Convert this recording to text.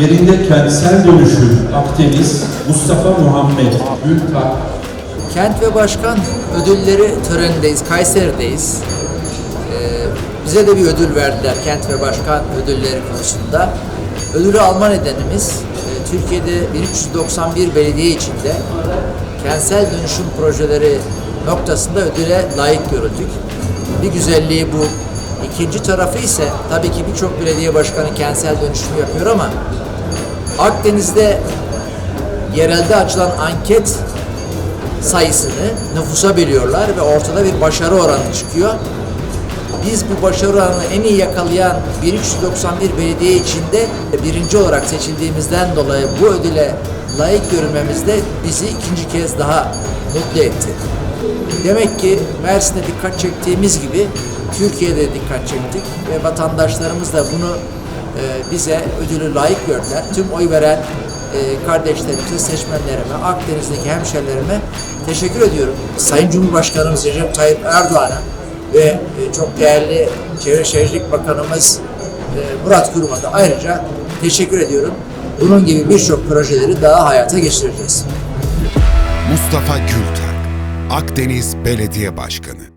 Yerinde kentsel dönüşüm Akdeniz Mustafa Muhammed Gültak Kent ve Başkan ödülleri törenindeyiz, Kayseri'deyiz. Ee, bize de bir ödül verdiler Kent ve Başkan ödülleri konusunda. Ödülü alma nedenimiz e, Türkiye'de 1391 belediye içinde kentsel dönüşüm projeleri noktasında ödüle layık görüldük. Bir güzelliği bu. İkinci tarafı ise tabii ki birçok belediye başkanı kentsel dönüşüm yapıyor ama Akdeniz'de yerelde açılan anket sayısını nüfusa biliyorlar ve ortada bir başarı oranı çıkıyor. Biz bu başarı oranını en iyi yakalayan 1391 belediye içinde birinci olarak seçildiğimizden dolayı bu ödüle layık görülmemiz de bizi ikinci kez daha mutlu etti. Demek ki Mersin'de dikkat çektiğimiz gibi Türkiye'de dikkat çektik ve vatandaşlarımız da bunu bize ödülü layık gördüler. Tüm oy veren e, kardeşlerimize, seçmenlerime, Akdeniz'deki hemşerilerime teşekkür ediyorum. Sayın Cumhurbaşkanımız Recep Tayyip Erdoğan'a ve e, çok değerli Çevre Şehircilik Bakanımız e, Murat Kurum'a da ayrıca teşekkür ediyorum. Bunun gibi birçok projeleri daha hayata geçireceğiz. Mustafa Gültak, Akdeniz Belediye Başkanı